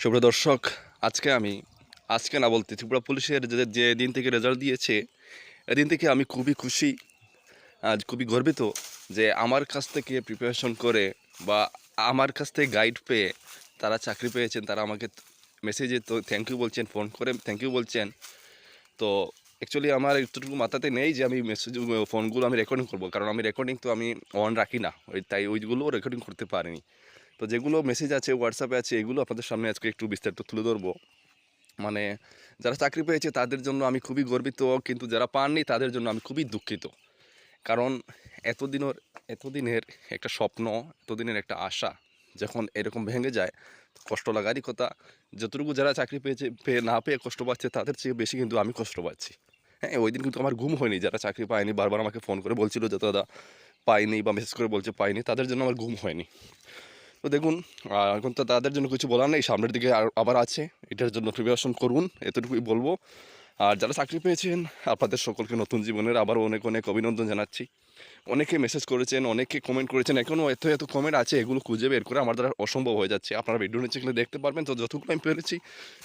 সুপ্রিয় দর্শক, আজকে আমি, আজকে না বলতে ত্রিপুরা পুলিশের যে যে দিন থেকে রেজাল্ট দিয়েছে, এদিন থেকে আমি খুবই খুশি, আজ খুবই গর্বিত যে আমার কাছ থেকে প্রিপারেশন করে বা আমার কাছ থেকে গাইড পেয়ে তারা চাকরি পেয়েছেন, তারা আমাকে মেসেজে তো থ্যাংক ইউ বলছেন ফোন করে থ্যাংক ইউ বলছেন। তো অ্যাকচুয়ালি আমার একটুটুকু মাথাতে নেই যে আমি মেসেজ ফোনগুলো আমি রেকর্ডিং করব, কারণ আমি রেকর্ডিং তো আমি অন রাখি না, ওই তাই ওইগুলো রেকর্ডিং করতে পারিনি। তো যেগুলো মেসেজ আছে হোয়াটসঅ্যাপে আছে, এগুলো আপনাদের সামনে আজকে একটু বিস্তারিত তুলে ধরবো। মানে যারা চাকরি পেয়েছে, তাদের জন্য আমি খুবই গর্বিত, কিন্তু যারা পাননি, তাদের জন্য আমি খুবই দুঃখিত। কারণ এতদিনের এতদিনের একটা স্বপ্ন, এতদিনের একটা আশা যখন এরকম ভেঙে যায়, কষ্ট লাগারই কথা। যতটুকু যারা চাকরি পেয়েছে পেয়ে না পেয়ে কষ্ট পাচ্ছে, তাদের চেয়ে বেশি কিন্তু আমি কষ্ট পাচ্ছি। হ্যাঁ ওই দিন কিন্তু আমার ঘুম হয়নি, যারা চাকরি পায়নি, বারবার আমাকে ফোন করে বলছিল যে, দাদা, পাইনি বা মেসেজ করে বলছে পাইনি, তাদের জন্য আমার ঘুম হয়নি। তো দেখুন এখন তো তাদের জন্য কিছু বলার নেই, সামনের দিকে আবার আছে। এটার জন্য প্রিপারেশন করুন, এতটুকুই বলব। আর যারা চাকরি পেয়েছেন, আপনাদের সকলকে নতুন জীবনের আবারও অনেক অনেক অভিনন্দন জানাচ্ছি। অনেকে মেসেজ করেছেন, অনেকে কমেন্ট করেছেন এখনও এত এত কমেন্ট আছে, এগুলো খুঁজে বের করে আমার দ্বারা অসম্ভব হয়ে যাচ্ছে। আপনারা ভিডিও নিচে গেলে দেখতে পারবেন, তো যতগুলো আমি পেরেছি,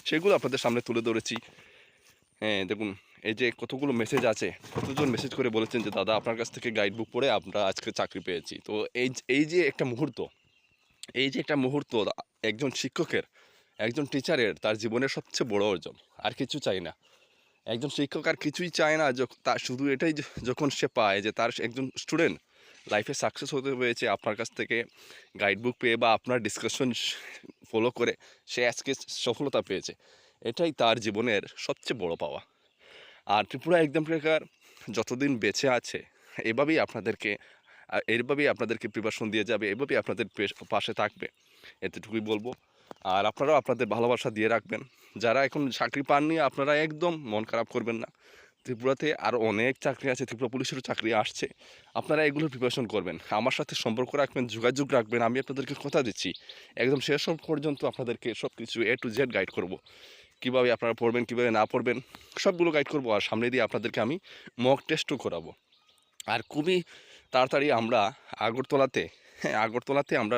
সেগুলো আপনাদের সামনে তুলে ধরেছি। হ্যাঁ দেখুন, এই যে কতগুলো মেসেজ আছে, কতজন মেসেজ করে বলেছেন যে, দাদা, আপনার কাছ থেকে গাইড বুক পড়ে আমরা আজকে চাকরি পেয়েছি। তো এই এই যে একটা মুহূর্ত এই যে একটা মুহূর্ত, একজন শিক্ষকের, একজন টিচারের তার জীবনের সবচেয়ে বড় অর্জন, আর কিছু চাই না। একজন শিক্ষক আর কিছুই চায় না তার শুধু এটাই যখন সে পায় যে তার একজন স্টুডেন্ট লাইফে সাকসেস হতে হয়েছে, আপনার কাছ থেকে গাইড বুক পেয়ে বা আপনার ডিসকাশন ফলো করে সে আজকে সফলতা পেয়েছে। এটাই তার জীবনের সবচেয়ে বড় পাওয়া। আর ত্রিপুরা এক্সাম ট্রেকার যতদিন বেঁচে আছে, এভাবেই আপনাদেরকে এইভাবেই আপনাদেরকে প্রিপারেশন দিয়ে যাবে, এভাবেই আপনাদের পেশ- থাকবে। এতটুকুই বলব। আর আপনারাও আপনাদের ভালোবাসা দিয়ে রাখবেন। যারা এখন চাকরি পাননি, আপনারা একদম মন খারাপ করবেন না। ত্রিপুরাতে আরও অনেক চাকরি আছে, ত্রিপুরা পুলিশেরও চাকরি আসছে। আপনারা এগুলোর প্রিপারেশন করবেন। আমার সাথে সম্পর্ক রাখবেন, যোগাযোগ রাখবেন, আমি আপনাদেরকে কথা দিচ্ছি। একদম শেষ পর্যন্ত আপনাদেরকে সব কিছু এ টু জেড গাইড করব। কীভাবে আপনারা পড়বেন, কীভাবে না পড়বেন, সবগুলো গাইড করব। আর সামনে দিয়ে আপনাদেরকে আমি মক টেস্টও করাবো। আর খুবই তাড়াতাড়ি আমরা আগরতলাতে হ্যাঁ আগরতলাতে আমরা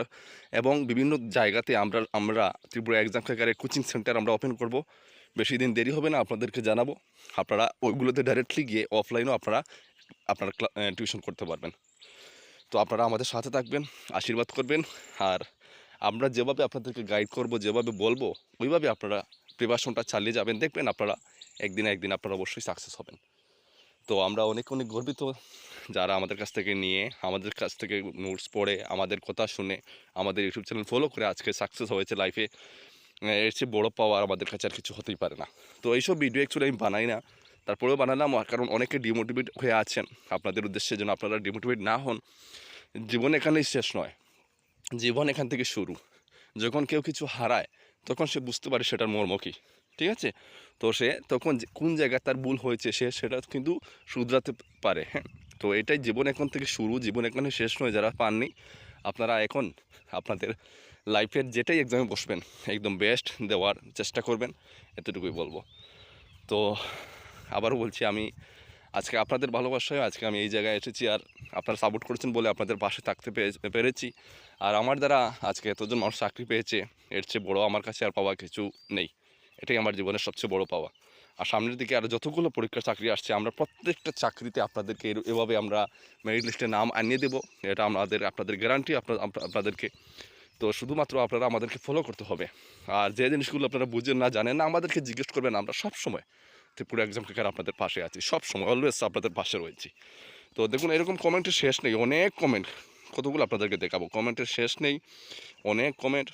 এবং বিভিন্ন জায়গাতে আমরা আমরা ত্রিপুরা এক্সাম ক্র্যাকারের কোচিং সেন্টার আমরা ওপেন করব। বেশি দিন দেরি হবে না, আপনাদেরকে জানাব। আপনারা ওইগুলোতে ডাইরেক্টলি গিয়ে অফলাইনেও আপনারা আপনারা টিউশন করতে পারবেন। তো আপনারা আমাদের সাথে থাকবেন, আশীর্বাদ করবেন। আর আমরা যেভাবে আপনাদেরকে গাইড করব, যেভাবে বলব, ওইভাবে আপনারা প্রিপারেশনটা চালিয়ে যাবেন। দেখবেন আপনারা একদিন একদিন আপনারা অবশ্যই সাকসেস হবেন। তো আমরা অনেক অনেক গর্বিত যারা আমাদের কাছ থেকে নিয়ে, আমাদের কাছ থেকে নোটস পড়ে, আমাদের কথা শুনে, আমাদের ইউটিউব চ্যানেল ফলো করে আজকে সাকসেস হয়েছে লাইফে এর চেয়ে বড়ো পাওয়ার আমাদের কাছে আর কিছু হতেই পারে না। তো এইসব ভিডিও অ্যাকচুয়ালি আমি বানাই না। তারপরেও বানালাম কারণ অনেকে ডিমোটিভেট হয়ে আছেন। আপনাদের উদ্দেশ্যে যেন আপনারা ডিমোটিভেট না হন, জীবন এখানেই শেষ নয়। জীবন এখান থেকে শুরু। যখন কেউ কিছু হারায়, তখন সে বুঝতে পারে সেটার মর্ম কী। ঠিক আছে? তো সে তখন কোন জায়গায় তার ভুল হয়েছে সে, সেটা কিন্তু শুধরাতে পারে হ্যাঁ? তো এটাই জীবন এখন থেকে শুরু, জীবন এখানে শেষ নয়, যারা পাননি, আপনারা এখন আপনাদের লাইফের যেটাই এক্সামে বসবেন, একদম বেস্ট দেওয়ার চেষ্টা করবেন, এতটুকুই বলব। তো আবারও বলছি, আমি আজকে আপনাদের ভালোবাসায়, আজকে আমি এই জায়গায় এসেছি আর আপনারা সাপোর্ট করেছেন বলে আপনাদের পাশে থাকতে পেরে- পেরেছি। আর আমার দ্বারা আজকে এতজন মানুষ চাকরি পেয়েছে, এর চেয়ে বড়ো আমার কাছে আর পাওয়া কিছু নেই। এটাই আমার জীবনের সবচেয়ে বড় পাওয়া। আর সামনের দিকে আরও যতগুলো পরীক্ষার চাকরি আসছে, আমরা প্রত্যেকটা চাকরিতে আপনাদেরকে এভাবে আমরা মেরিট লিস্টে নাম আনিয়ে দেবো। এটা আমাদের, আপনাদের গ্যারান্টি আপনার আপনাদেরকে। তো শুধুমাত্র আপনারা আমাদেরকে ফলো করতে হবে। আর যে জিনিসগুলো আপনারা বুঝেন না, জানেন না, আমাদেরকে জিজ্ঞেস করবেন আমরা সব সময় ত্রিপুরা এক্সাম ক্লিকার আপনাদের পাশে আছি সব সময় অলওয়েজ আপনাদের পাশে রয়েছি। তো দেখুন, এরকম কমেন্টের শেষ নেই, অনেক কমেন্ট কতগুলো আপনাদেরকে দেখাবো? কমেন্টের শেষ নেই, অনেক কমেন্ট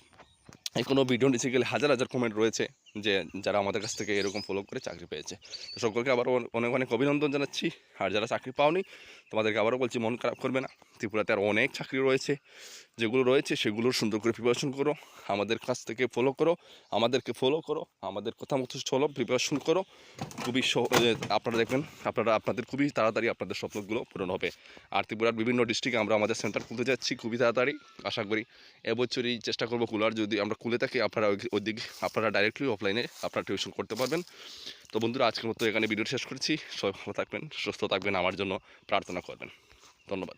এখনও ভিডিও নিচে গেলে হাজার হাজার কমেন্ট রয়েছে। যে যারা আমাদের কাছ থেকে এরকম ফলো করে চাকরি পেয়েছে। তো সকলকে আবারও অনেক অনেক অভিনন্দন জানাচ্ছি। আর যারা চাকরি পাওনি, তোমাদেরকে আবারও বলছি, মন খারাপ করবে না। ত্রিপুরাতে আর অনেক চাকরি রয়েছে। যেগুলো রয়েছে, সেগুলোর সুন্দর করে প্রিপারেশন করো। আমাদের কাছ থেকে ফলো করো। আমাদেরকে ফলো করো। আমাদের কথা মতো চলো প্রিপারেশন করো। খুবই আপনারা দেখবেন, আপনারা, আপনাদের খুবই তাড়াতাড়ি আপনাদের স্বপ্নগুলো পূরণ হবে। আর ত্রিপুরার বিভিন্ন ডিস্ট্রিক্টে আমরা আমাদের সেন্টার খুলতে যাচ্ছি খুবই তাড়াতাড়ি। আশা করি এবছরই চেষ্টা করব খোলার। যদি আমরা খুলে থাকি, আপনারা ওই- ওইদিকে আপনারা ডাইরেক্টলি অফলাইনে আপনারা টিউশন করতে পারবেন। তো বন্ধুরা, আজকের মতো এখানে ভিডিও শেষ করছি। সবাই ভালো থাকবেন, সুস্থ থাকবেন, আমার জন্য প্রার্থনা করবেন। ধন্যবাদ।